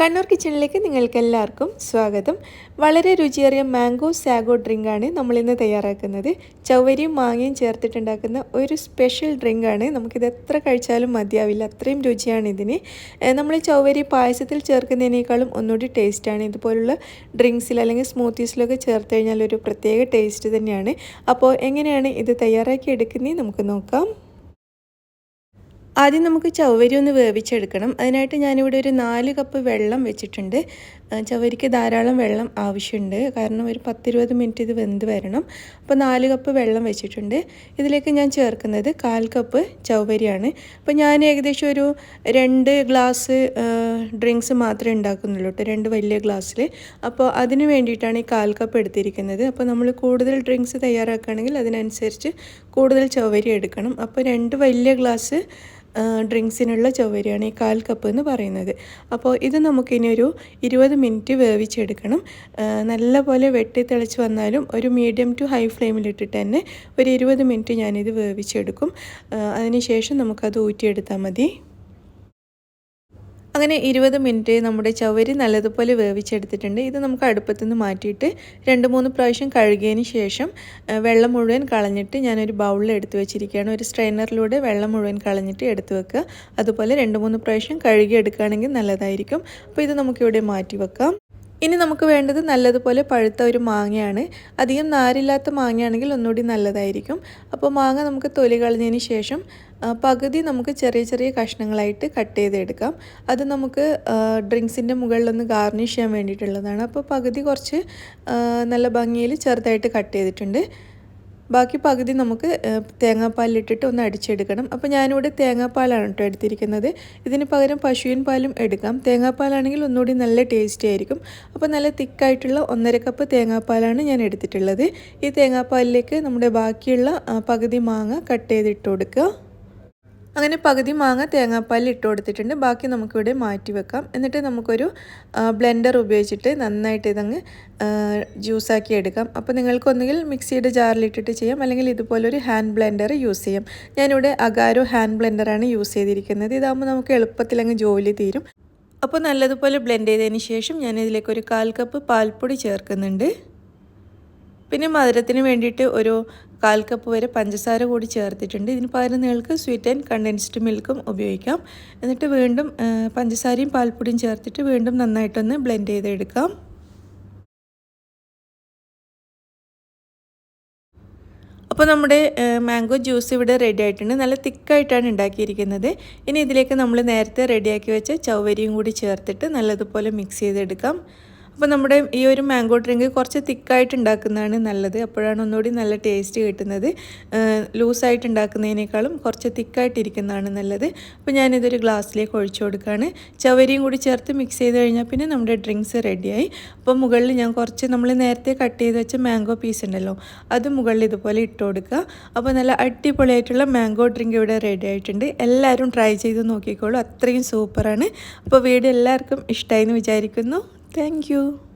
കണ്ണൂർ കിച്ചണിലേക്ക് നിങ്ങൾക്ക് എല്ലാവർക്കും സ്വാഗതം. വളരെ രുചിയേറിയ മാംഗോ സാഗോ ഡ്രിങ്കാണ് നമ്മളിന്ന് തയ്യാറാക്കുന്നത്. ചവരിയും മാങ്ങയും ചേർത്തിട്ടുണ്ടാക്കുന്ന ഒരു സ്പെഷ്യൽ ഡ്രിങ്കാണ്. നമുക്കിത് എത്ര കഴിച്ചാലും മതിയാവില്ല. അത്രയും രുചിയാണ് ഇതിന്. നമ്മൾ ചവരി പായസത്തിൽ ചേർക്കുന്നതിനേക്കാളും ഒന്നുകൂടി ടേസ്റ്റാണ്. ഇതുപോലുള്ള ഡ്രിങ്ക്സിൽ അല്ലെങ്കിൽ സ്മൂത്തീസിലൊക്കെ ചേർത്ത് കഴിഞ്ഞാൽ ഒരു പ്രത്യേക ടേസ്റ്റ് തന്നെയാണ്. അപ്പോൾ എങ്ങനെയാണ് ഇത് തയ്യാറാക്കി എടുക്കുന്നത് നമുക്ക് നോക്കാം. ആദ്യം നമുക്ക് ചവരി ഒന്ന് വേവിച്ചെടുക്കണം. അതിനായിട്ട് ഞാനിവിടെ ഒരു നാല് കപ്പ് വെള്ളം വെച്ചിട്ടുണ്ട്. ചവരിക്ക് ധാരാളം വെള്ളം ആവശ്യമുണ്ട്. കാരണം ഒരു പത്തിരുപത് മിനിറ്റ് ഇത് വെന്ത് വരണം. അപ്പോൾ നാല് കപ്പ് വെള്ളം വെച്ചിട്ടുണ്ട്. ഇതിലേക്ക് ഞാൻ ചേർക്കുന്നത് കാൽ കപ്പ് ചവരിയാണ് അപ്പോൾ ഞാൻ ഏകദേശം ഒരു രണ്ട് ഗ്ലാസ് ഡ്രിങ്ക്സ് മാത്രമേ ഉണ്ടാക്കുന്നുള്ളൂ കേട്ടോ. രണ്ട് വലിയ ഗ്ലാസ്സിൽ അപ്പോൾ അതിന് വേണ്ടിയിട്ടാണ് ഈ കാൽ കപ്പ് എടുത്തിരിക്കുന്നത്. അപ്പോൾ നമ്മൾ കൂടുതൽ ഡ്രിങ്ക്സ് തയ്യാറാക്കുകയാണെങ്കിൽ അതിനനുസരിച്ച് കൂടുതൽ ചവരി എടുക്കണം. അപ്പോൾ രണ്ട് വലിയ ഗ്ലാസ് ഡ്രിങ്ക്സിനുള്ള ചവരിയാണ് ഈ കാൽ കപ്പ് എന്ന് പറയുന്നത്. അപ്പോൾ ഇത് നമുക്കിനി ഒരു ഇരുപത് മിനിറ്റ് വേവിച്ചെടുക്കണം. നല്ലപോലെ വെട്ടി തിളച്ച് വന്നാലും ഒരു മീഡിയം ടു ഹൈ ഫ്ലെയിമിലിട്ടിട്ട് തന്നെ ഒരു ഇരുപത് മിനിറ്റ് ഞാനിത് വേവിച്ചെടുക്കും. അതിനുശേഷം നമുക്കത് ഊറ്റിയെടുത്താൽ മതി. അങ്ങനെ ഇരുപത് മിനിറ്റ് നമ്മുടെ ചവരി നല്ലതുപോലെ വേവിച്ചെടുത്തിട്ടുണ്ട്. ഇത് നമുക്ക് അടുപ്പത്തു നിന്ന് മാറ്റിയിട്ട് രണ്ട് മൂന്ന് പ്രാവശ്യം കഴുകിയതിന് ശേഷം വെള്ളം മുഴുവൻ കളഞ്ഞിട്ട് ഞാനൊരു ബൗളിൽ എടുത്തു വെച്ചിരിക്കുകയാണ്. ഒരു സ്ട്രെയിനറിലൂടെ വെള്ളം മുഴുവൻ കളഞ്ഞിട്ട് എടുത്തു വെക്കുക. അതുപോലെ രണ്ട് മൂന്ന് പ്രാവശ്യം കഴുകി എടുക്കുകയാണെങ്കിൽ നല്ലതായിരിക്കും. അപ്പോൾ ഇത് നമുക്കിവിടെ മാറ്റി വെക്കാം. ഇനി നമുക്ക് വേണ്ടത് നല്ലതുപോലെ പഴുത്ത ഒരു മാങ്ങയാണ്. അധികം നാരില്ലാത്ത മാങ്ങയാണെങ്കിൽ ഒന്നുകൂടി നല്ലതായിരിക്കും. അപ്പോൾ മാങ്ങ നമുക്ക് തൊലി കളഞ്ഞതിന് ശേഷം പകുതി നമുക്ക് ചെറിയ ചെറിയ കഷ്ണങ്ങളായിട്ട് കട്ട് ചെയ്തെടുക്കാം. അത് നമുക്ക് ഡ്രിങ്ക്സിന്റെ മുകളിലൊന്ന് ഗാർണിഷ് ചെയ്യാൻ വേണ്ടിയിട്ടുള്ളതാണ്. അപ്പോൾ പകുതി കുറച്ച് നല്ല ഭംഗിയിൽ ചെറുതായിട്ട് കട്ട് ചെയ്തിട്ടുണ്ട്. ബാക്കി പകുതി നമുക്ക് തേങ്ങാപ്പാലിലിട്ടിട്ട് ഒന്ന് അടിച്ചെടുക്കണം. അപ്പോൾ ഞാനിവിടെ തേങ്ങാപ്പാലാണ് കേട്ടോ എടുത്തിരിക്കുന്നത്. ഇതിന് പകരം പശുവിൻ പാലും എടുക്കാം. തേങ്ങാപ്പാലാണെങ്കിൽ ഒന്നുകൂടി നല്ല ടേസ്റ്റി ആയിരിക്കും. അപ്പോൾ നല്ല തിക്കായിട്ടുള്ള ഒന്നര കപ്പ് തേങ്ങാപ്പാലാണ് ഞാൻ എടുത്തിട്ടുള്ളത്. ഈ തേങ്ങാപ്പാലിലേക്ക് നമ്മുടെ ബാക്കിയുള്ള പകുതി മാങ്ങ കട്ട് ചെയ്തിട്ട് കൊടുക്കുക. അങ്ങനെ പകുതി മാങ്ങ തേങ്ങാപ്പാലിൽ ഇട്ട് കൊടുത്തിട്ടുണ്ട്. ബാക്കി നമുക്കിവിടെ മാറ്റി വെക്കാം. എന്നിട്ട് നമുക്കൊരു ബ്ലെൻഡർ ഉപയോഗിച്ചിട്ട് നന്നായിട്ട് ഇതങ്ങ് ജ്യൂസാക്കി എടുക്കാം. അപ്പോൾ നിങ്ങൾക്കൊന്നുകിൽ മിക്സിയുടെ ജാറിലിട്ടിട്ട് ചെയ്യാം. അല്ലെങ്കിൽ ഇതുപോലൊരു ഹാൻഡ് ബ്ലെൻഡർ യൂസ് ചെയ്യാം. ഞാനിവിടെ അഗാരോ ഹാൻഡ് ബ്ലെൻഡറാണ് യൂസ് ചെയ്തിരിക്കുന്നത്. ഇതാകുമ്പോൾ നമുക്ക് എളുപ്പത്തിൽ അങ്ങ് ജോലി തീരും. അപ്പോൾ നല്ലതുപോലെ ബ്ലെൻഡ് ചെയ്തതിന് ശേഷം ഞാൻ ഇതിലേക്ക് ഒരു കാൽ കപ്പ് പാൽപ്പൊടി ചേർക്കുന്നുണ്ട്. പിന്നെ മധുരത്തിന് വേണ്ടിയിട്ട് ഒരു കാൽ കപ്പ് വരെ പഞ്ചസാര കൂടി ചേർത്തിട്ടുണ്ട്. ഇതിന് പകരം നിങ്ങൾക്ക് സ്വീറ്റ് ആൻഡ് കണ്ടൻസ്ഡ് മിൽക്കും ഉപയോഗിക്കാം. എന്നിട്ട് വീണ്ടും പഞ്ചസാരയും പാൽപ്പൊടിയും ചേർത്തിട്ട് വീണ്ടും നന്നായിട്ടൊന്ന് ബ്ലെൻഡ് ചെയ്തെടുക്കാം. അപ്പോൾ നമ്മുടെ മാംഗോ ജ്യൂസ് ഇവിടെ റെഡി ആയിട്ടുണ്ട്. നല്ല തിക്കായിട്ടാണ് ഉണ്ടാക്കിയിരിക്കുന്നത്. ഇനി ഇതിലേക്ക് നമ്മൾ നേരത്തെ റെഡിയാക്കി വെച്ച ചവരിയും കൂടി ചേർത്തിട്ട് നല്ലതുപോലെ മിക്സ് ചെയ്തെടുക്കാം. അപ്പോൾ നമ്മുടെ ഈ ഒരു മാംഗോ ഡ്രിങ്ക് കുറച്ച് തിക്കായിട്ട് ഉണ്ടാക്കുന്നതാണ് നല്ലത്. അപ്പോഴാണ് ഒന്നുകൂടി നല്ല ടേസ്റ്റ് കിട്ടുന്നത്. ലൂസായിട്ട് ഉണ്ടാക്കുന്നതിനേക്കാളും കുറച്ച് തിക്കായിട്ടിരിക്കുന്നതാണ് നല്ലത്. അപ്പോൾ ഞാനിതൊരു ഗ്ലാസ്സിലേക്ക് ഒഴിച്ചു കൊടുക്കുകയാണ്. ചവരിയും കൂടി ചേർത്ത് മിക്സ് ചെയ്ത് കഴിഞ്ഞാൽ പിന്നെ നമ്മുടെ ഡ്രിങ്ക്സ് റെഡിയായി. അപ്പോൾ മുകളിൽ ഞാൻ കുറച്ച് നമ്മൾ നേരത്തെ കട്ട് ചെയ്ത് വെച്ച മാംഗോ പീസ് ഉണ്ടല്ലോ അത് മുകളിൽ ഇതുപോലെ ഇട്ട് കൊടുക്കുക. അപ്പോൾ നല്ല അടിപൊളിയായിട്ടുള്ള മാംഗോ ഡ്രിങ്ക് ഇവിടെ റെഡി ആയിട്ടുണ്ട്. എല്ലാവരും ട്രൈ ചെയ്ത് നോക്കിക്കോളൂ. അത്രയും സൂപ്പറാണ് അപ്പോൾ വീഡിയോ എല്ലാവർക്കും ഇഷ്ടമായി എന്ന് വിചാരിക്കുന്നു. Thank you.